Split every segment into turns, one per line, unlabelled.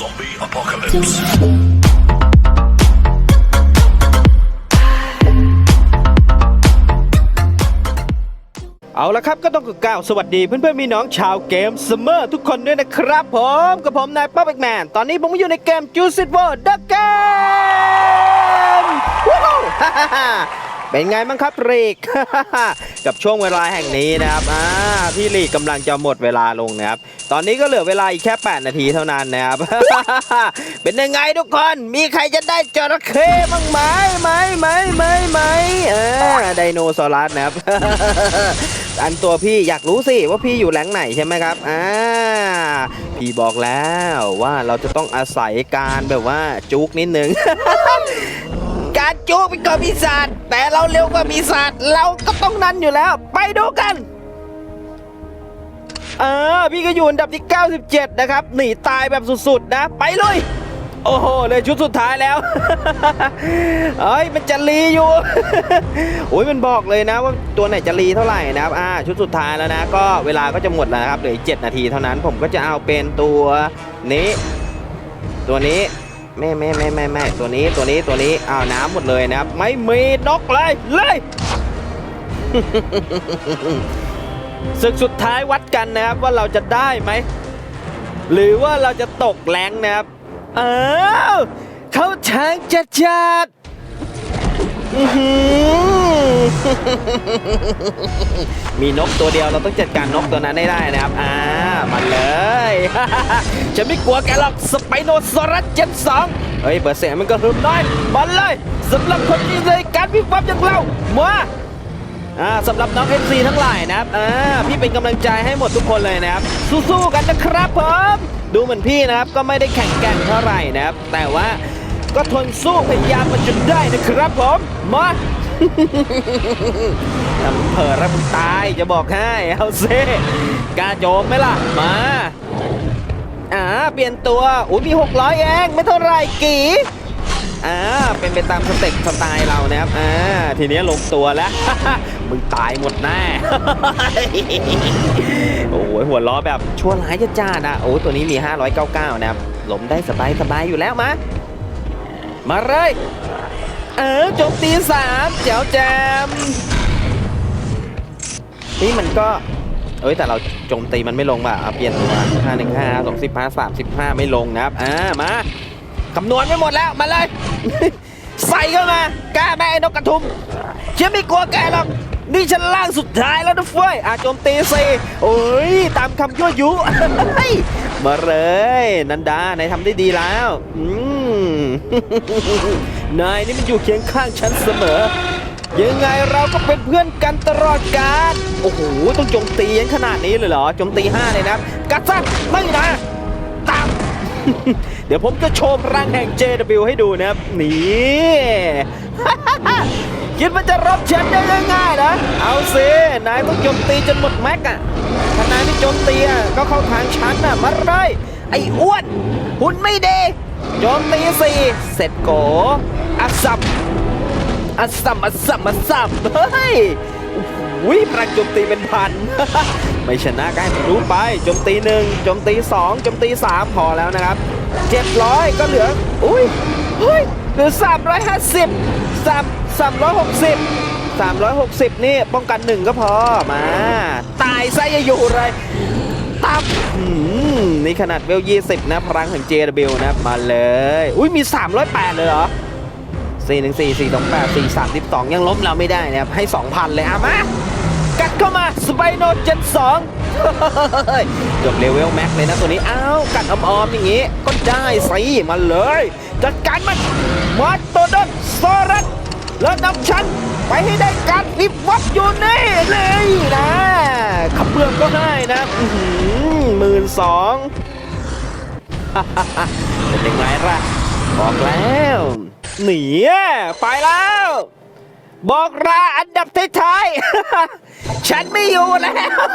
Zombie apocalypse.
เอาละครับก็ต้องกล่าวสวัสดีเพื่อนๆมีน้องชาวเกมสมอร์ทุกคนด้วยนะครับผมกับผมนายป๊อปแมนตอนนี้ผมอยู่ในเกม Juice World The Game เป็นไงบ้างครับลีก กับช่วงเวลาแห่งนี้นะครับอ่าที่ลีกกำลังจะหมดเวลาลงนะครับ ตอนนี้ก็เหลือเวลาอีกแค่ 8 นาทีเท่านั้นนะครับ เป็นยังไงทุกคน มีใครจะได้จระเข้บ้างไหมไหมไหมไหมไหมเออไดโนเสาร์นะครับ อันตัวพี่อยากรู้สิว่าพี่อยู่แหล่งไหนใช่ไหมครับอ่าพี่บอกแล้วว่าเราจะต้องอาศัยการแบบว่าจุกนิดนึง การจุกเป็นกบปีศาจแต่เราเร็วกว่าปีศาจเราก็ต้องนั้นอยู่แล้ว ไปดูกันเออพี่ก็อยู่อันดับที่ 97 นะครับ หนีตายแบบสุดๆ นะ ไปเลย โอ้โหเลยชุดสุดท้ายแล้วเอ้ย มันจะรีอยู่ โอ้ยมันบอกเลยนะว่าตัวไหนจะรีเท่าไหร่นะครับอ่าชุดสุดท้ายแล้วนะ ก็เวลาก็จะหมดแล้วนะครับเหลือ7นาทีเท่านั้น ผมก็จะเอาเป็นตัวนี้ ตัวนี้ ไม่แม่แม่แม่แม่ตัวนี้ตัวนี้ตัวนี้อ้าวน้ำหมดเลยนะครับ ไม่มีนกเลยเลยศึกสุดท้ายวัดกันนะครับว่าเราจะได้ไหม หรือว่าเราจะตกแรงนะครับอ้าวเขาทางจัดจัดอือหือ มีนกตัวเดียวเราต้องจัดการนกตัวนั้นให้ได้นะครับ อ่ามาเลย ฉันไม่กลัวแกหรอกสไปโนซอรัสเจนสองเฮ้ยเบอร์เสียมันก็หึมน้อยมาเลยสำหรับคนที่ในการวิบวับอย่างเรามาอ่าสำหรับน้อง FC ทั้งหลายนะครับอ่าพี่เป็นกำลังใจให้หมดทุกคนเลยนะครับ สู้ๆกันนะครับผมดูเหมือนพี่นะครับก็ไม่ได้แข่งแกร่งเท่าไหร่นะครับ แต่ว่าก็ทนสู้พยายามมาจนได้นะครับผมมา ทำเผลอแล้วมึงตายจะบอกให้เอาซิกล้าโจมไหมล่ะ มาอ่าเปลี่ยนตัวอุ้ยมี600เองไม่เท่าไรกี่อ่าเป็นไปตามสเต็ปสไตล์เรานะครับอ่าทีนี้ลงตัวแล้ว มึงตายหมดแน่โอ้ยหัวล้อแบบชั่วร้ายจ้าๆนะโอ้ตัวนี้มี 599 นะครับหลมได้สบายสบายอยู่แล้วมามาเลย เออโจมตีสามเจ๋วแจมนี่มันก็เอ้ยแต่เราโจมตีมันไม่ลงว่ะเอาเปลี่ยนตัวห้าหนึ่งห้าสองสิบห้าสามสิบห้าไม่ลงนะครับอ่ามาคำนวณไม่หมดแล้วมาเลย ใส่เข้ามากล้าแม่ไอ้นกกระทุมฉันไม่กลัวแกหรอกนี่ฉันล่างสุดท้ายแล้วนะเฟ้ยอะโจมตีสิโอ้ยตามคำยั่วยุ มาเลย นันดานายทำได้ดีแล้ว อืม นายนี่มันอยู่เคียงข้างฉันเสมอ ยังไงเราก็เป็นเพื่อนกันตลอดกาลโอ้โห ต้องโจมตียันขนาดนี้เลยเหรอโจมตีห้าเลยนะ กัดซัดไม่นะ เดี๋ยวผมจะโชว์พลังแห่ง JW ให้ดูนะครับ นี่ คิดว่าจะรบแชมป์ได้ง่ายๆนะ เอาสินายต้องโจมตีจนหมดแม็กอะถ้านายไม่โจมตีอะก็เข้าทางฉันอะมาเลยไอ้อ้วนหุ่นไม่ดีโจมตีสี่เสร็จโกอัศบอัสสัมอัสสัมอัสสัมเฮ้ยวิพลังโจมตีเป็นพัน ไม่ชนะก็ให้มันรู้ไปโจมตีหนึ่งโจมตีสองโจมตีสามพอแล้วนะครับเจ็ดร้อยก็เหลืออุ้ยเฮ้ยเหลือสามร้อยห้าสิบสามสามร้อยหกสิบสามร้อยหกสิบนี่ป้องกันหนึ่งก็พอมา ตายไซอย่าอยู่เลยตับอืมนี่ขนาดเวลยี่สิบนะพลังของ JW นะมาเลย อุ้ยมี308เลยเหรอ4 1 4 4 2 8 4 3 2ยังล้มเราไม่ได้นะครับให้2,000เลยอะมา กัดเข้ามาสไปโนเจน2จบเลเวลแม็กเลยนะตัวนี้ อ้าว กัดออมๆอย่างงี้ ก็ได้สิมาเลย จัดการมันมาโตดอนโซรัสแล้วนำฉันไปให้ได้การวิบวับอยู่นี่เลยนะขับเบืองก็ได้นะหมื่นสองเป็นยังไงล่ะบอกแล้ว หนีไปแล้ว บอกลาอันดับท้ายๆ ฉันไม่อยู่แล้ว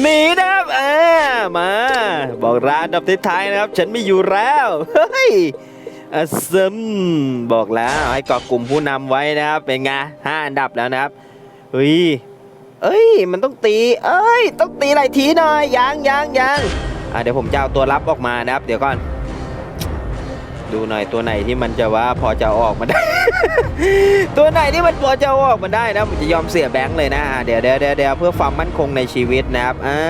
หนีนะครับเออมา บอกลาอันดับท้ายๆนะครับ ฉันไม่อยู่แล้วเฮ้ยอะซึมบอกแล้วให้เกาะกลุ่มผู้นำไว้นะครับ เป็นไงห้าอันดับแล้วนะครับเฮ้ยเอ้ย มันต้องตี เอ้ย ต้องตีหลายทีหน่อยยังยังยังอะเดี๋ยวผมจะเอาตัวรับออกมานะครับ เดี๋ยวก่อน ดูหน่อยตัวไหนที่มันจะว่าพอจะออกมาได้ ตัวไหนที่มันพอจะออกมาได้นะผมจะยอมเสียแบงค์เลยนะเดี๋ยวเดี๋ยวเดี๋ยวเพื่อความมั่นคงในชีวิตนะครับอ่า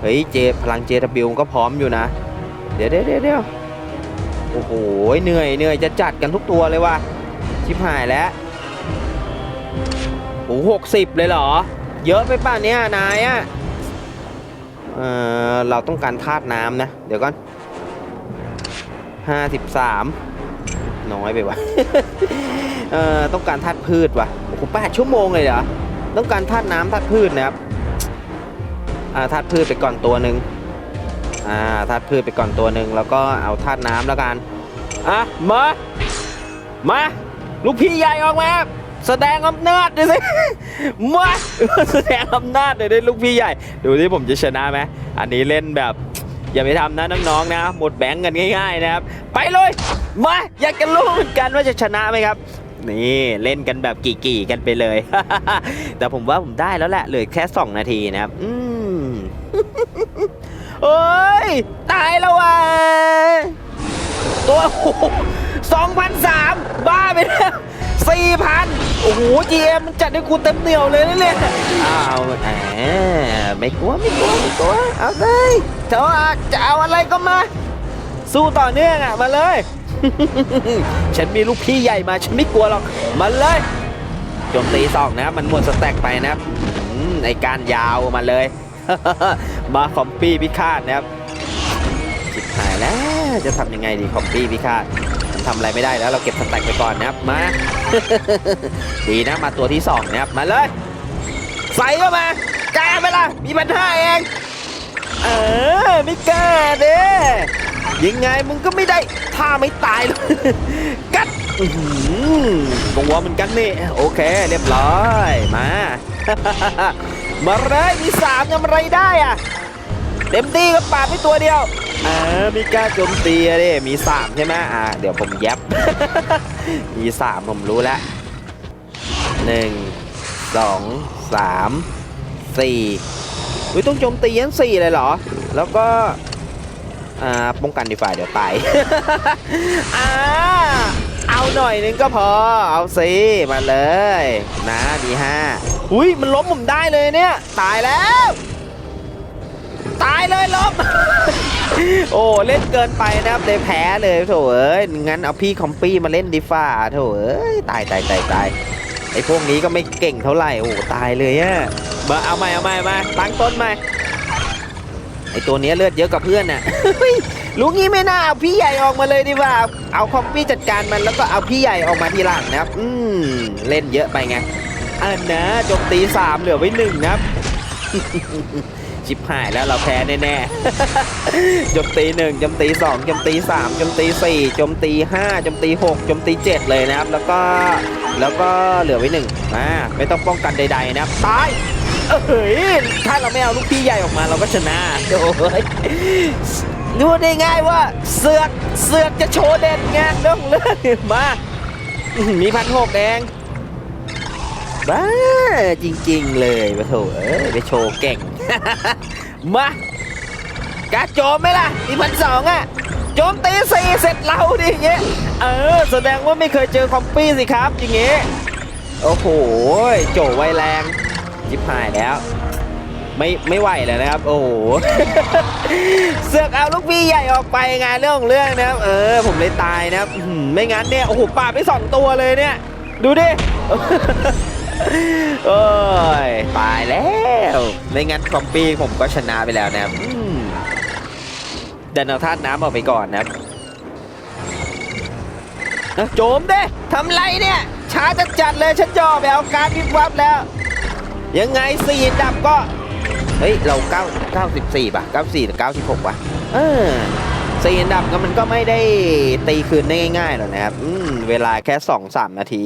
เฮ้ยเจพลังเจตบิวก็พร้อมอยู่นะ เดี๋ยวเดี๋ยวเดี๋ยวโอ้โหเหนื่อยเหนื่อยจะจัดกันทุกตัวเลยว่ะชิบหายแล้วโอ้หกสิบเลยเหรอ เยอะไปป่ะเนี่ยนายอะเออเราต้องการธาตุน้ำนะ เดี๋ยวก่อน ห้าสิบสามน้อยไปวะเออต้องการธาตุพืชวะโอ้โหแปดชั่วโมงเลยเหรอ ต้องการธาตุน้ำธาตุพืชนะครับ อ่าธาตุพืชไปก่อนตัวหนึ่งอ่าธาตุพืชไปก่อนตัวหนึ่งแล้วก็เอาธาตุน้ำแล้วกัน อะมา มา ลูกพี่ใหญ่ออกมาแสดงอำนาจดูสิมาแสดงอำนาจหน่อยด้ลูกพี่ใหญ่ ดูที่ผมจะชนะไหมอันนี้เล่นแบบ อย่าไปทำนะน้องๆนะหมดแบงก์กันง่ายๆนะครับ ไปเลยมาอยากจะรู้เหมือนกันว่าจะชนะไหมครับนี่เล่นกันแบบกี่ๆกันไปเลย แต่ผมว่าผมได้แล้วแหละเหลือแค่ 2 นาทีนะครับ อืมเอ้ย ตายแล้ววะตัวสองพันสามบ้าไปแล้วสี่พันโอ้โห GM มันจัดให้กูเต็มเหนียวเลยนะเนี่ยอ้าวแหมไม่กลัวไม่กลัวไม่กลัวเอาเลย จะเอาจะเอาอะไรก็มา สู้ต่อเนื่องอะ มาเลย ฉันมีลูกพี่ใหญ่มา ฉันไม่กลัวหรอก มาเลยโจมตีสองนะครับ มันหมดสแต็กไปนะครับอืมไอการยาวมาเลย มาคอมปี้พิฆาตนะครับชิบหายแล้ว จะทำยังไงดีคอมปี้พิฆาตมันทำอะไรไม่ได้แล้วเราเก็บสแต็กไปก่อนนะครับ มา ดีนะมาตัวที่สองนะครับ มาเลย ใส่เข้ามา กล้าไหมล่ะมีปัญหาเอง เออไม่กล้าเด้ยังไงมึงก็ไม่ได้ท่าไม่ตายเลยกัดตัวเหมือนกันนี่โอเค เรียบร้อยมา มาเลยมีสามยังอะไรได้อะเต็มที่ก็ปาดไปตัวเดียวอ่ามีกล้าโจมตีอะดิมีสามใช่ไหมอ่าเดี๋ยวผมยับมีสามผมรู้แล้วหนึ่งสองสามสี่ อุ้ยต้องโจมตียันสี่เลยเหรอ แล้วก็ อ่า ป้องกันดีฝ่าเดี๋ยวตาย อ่า เอาหน่อยนึงก็พอ เอาสิมาเลย นะดีห้าอุ้ยมันล้มผมได้เลยเนี่ย ตายแล้ว ตายเลยล้ม โอ้เล่นเกินไปนะครับเลยแพ้เลยโถเอ้ยงั้นเอาพี่คอมปี้มาเล่นดีฟ่าโถเอ้ยตายตายตายตาย ไอ้พวกนี้ก็ไม่เก่งเท่าไหร่โอ้ตายเลยอะมาเอาใหม่เอาใหม่มาตั้งต้นใหม่ไอตัวนี้เลือดเยอะกว่าเพื่อนน่ะเฮ้ยลุงนี้ไม่น่าเอาพี่ใหญ่ออกมาเลยดีกว่า เอาคอมปี้จัดการมันแล้วก็เอาพี่ใหญ่ออกมาทีหลังนะครับ อืมเล่นเยอะไปไงอันนะโจมตีสามเหลือไว้หนึ่งนะครับชิบหายแล้วเราแพ้แน่ๆโจมตีหนึ่งโจมตีสองโจมตีสามโจมตีสี่โจมตีห้าโจมตีหกโจมตีเจ็ดเลยนะครับ แล้วก็ แล้วก็เหลือไว้หนึ่งมาไม่ต้องป้องกันใดๆนะครับตายเอ้ยถ้าเราไม่เอาลูกพี่ใหญ่ออกมาเราก็ชนะโอ้ยรู้ได้ง่ายว่าเสือกเสือกจะโชว์เด่นไงเรื่องเรื่องมา มีพันหกเองบ้าจริง ๆ เลยปะโถเอ้ยไปโชว์เก่ง มา กาโจมไหมล่ะมีพันสองอะ โจมตีสี่เสร็จเราดิเงี้ยเออ แสดงว่าไม่เคยเจอคอมปี้สิครับ อย่างเงี้ยโอ้โหโจไวแรง จิบหายแล้ว ไม่ไม่ไหวแล้วนะครับ โอ้โหเสือกเอาลูกพี่ใหญ่ออกไปงานเรื่องของเรื่องนะครับ เออ ผมเลยตายนะครับไม่งั้นเนี่ยโอ้โหปราบไปสองตัวเลยเนี่ย ดูดิโอ้ยตายแล้ว ไม่งั้นคอมปี้ผมก็ชนะไปแล้วนะครับ ดินเอาธาตุน้ำออกไปก่อนนะครับโจมเด้ทำไรเนี่ย ช้าจัดจัดเลยฉันจ่อไปเอาการวิบวับแล้ว ยังไงสี่ดับก็ เฮ้ย เรา9 94ป่ะ94หรือ96ป่ะเออสี่อันดับก็มันก็ไม่ได้ตีคืนได้ง่ายๆหรอกนะครับเวลาแค่2-3นาที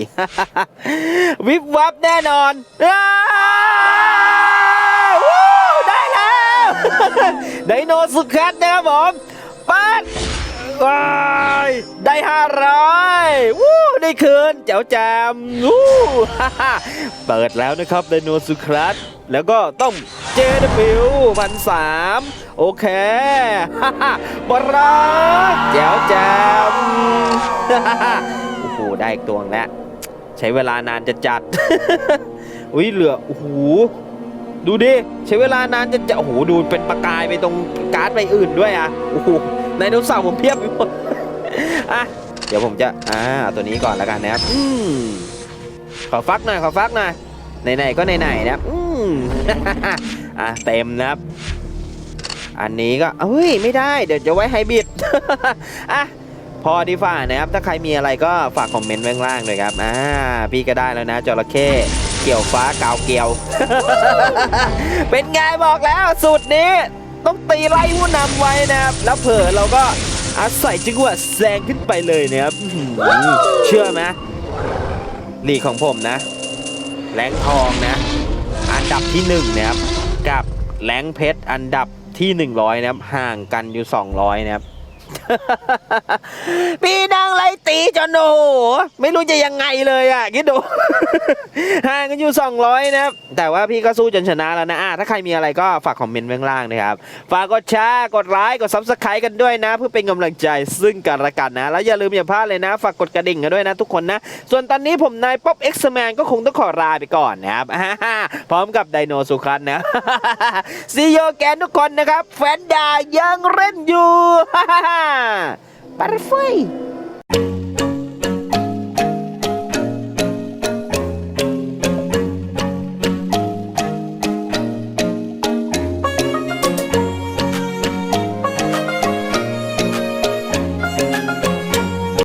วิบวับแน่นอนอ้าววู้ได้แล้ว ดโนสุขัดนะครับผมปัดว้ายได้500วู้ได้คืนเจ้าแจมวู้ฮ่าเปิดแล้วนะครับไดโนสุครัสแล้วก็ต้อง JW พันสามโอเคฮ่าฮ่าบรักแจ๋วแจ๋วโอ้โหได้อีกตัวแล้วใช้เวลานานจะจัดอุ้ยเหลือโอ้โห ดูดิใช้เวลานานจะจะโอ้โหดูเป็นประกายไปตรงการ์ดใบอื่นด้วยอะโอ้โหไดโนเสาร์ผมเพียบหมดอะเดี๋ยวผมจะอ่าเอาตัวนี้ก่อนแล้วกันนะครับอืมขอฟักหน่อยขอฟักหน่อยไหนๆก็ไหนๆนะครับอืมอะเต็มนะครับ อันนี้ก็เฮ้ยไม่ได้เดี๋ยวจะไว้ไฮบริดอะพอดีฝ่านะครับ ถ้าใครมีอะไรก็ฝากคอมเมนต์ไว้ข้างล่างเลยครับอ่าพี่ก็ได้แล้วนะจระเข้ เกี่ยวฟ้ากาวเกี่ยว เป็นไงบอกแล้วสูตรนี้ต้องตีไล่ผู้นำไว้นะครับ แล้วเผลอเราก็อาศัยจังหวะแซงขึ้นไปเลยนะครับเชื่อไหมลีของผมนะแรงทองนะ อันดับที่หนึ่งนะครับ กับแรงเพชรอันดับที่ 100 นะครับ ห่างกันอยู่ 200 นะครับ พี่นางไล่ตีจนโอ้โหไม่รู้จะยังไงเลยอะคิดดูห่างกันอยู่ 200 นะครับ แต่ว่าพี่ก็สู้จนชนะแล้วนะอะถ้าใครมีอะไรก็ฝากคอมเมนต์ไว้ข้างล่างนะครับ ฝากกดแชร์กดไลค์กดซับสไครต์กันด้วยนะ เพื่อเป็นกำลังใจซึ่งกันและกันนะ แล้วอย่าลืมอย่าพลาดเลยนะ ฝากกดกระดิ่งกันด้วยนะทุกคนนะ ส่วนตอนนี้ผมนายป๊อปเอ็กซ์แมนก็คงต้องขอลาไปก่อนนะครับพร้อมกับไดโนสุขันนะซีโยแกนทุกคนนะครับแฟนดายังเล่นอยู่ฮ่